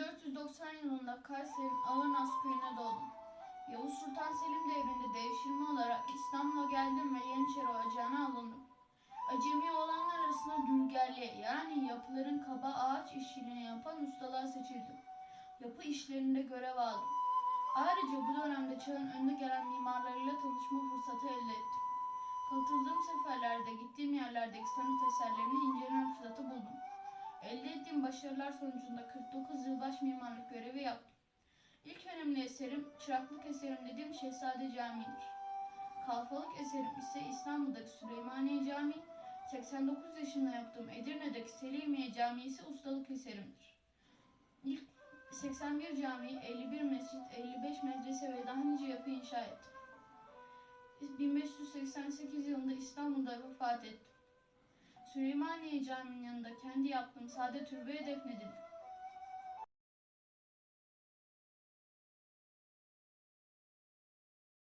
1490 yılında Kayseri'nin Ağırnas köyüne doğdum. Yavuz Sultan Selim devrinde devşirme olarak İstanbul'a geldim ve Yeniçeri Ocağı'na alındım. Acemi olanlar arasında dülgerliğe yani yapıların kaba ağaç işçiliğini yapan ustalar seçildim. Yapı işlerinde görev aldım. Ayrıca bu dönemde çağın önde gelen mimarlarıyla tanışma fırsatı elde ettim. Katıldığım seferlerde gittiğim yerlerdeki sanat eserlerini inceleme başarılar sonucunda 49 yıl baş mimarlık görevi yaptım. İlk önemli eserim, çıraklık eserim dediğim Şehzade Camii'dir. Kalfalık eserim ise İstanbul'daki Süleymaniye Camii, 89 yaşında yaptığım Edirne'deki Selimiye Camii ise ustalık eserimdir. İlk 81 cami, 51 mescit, 55 medrese ve daha nice yapı inşa ettim. 1588 yılında İstanbul'da vefat ettim. Süleymaniye Camii'nin yanında kendi yaptığım sade türbeye defnedildim.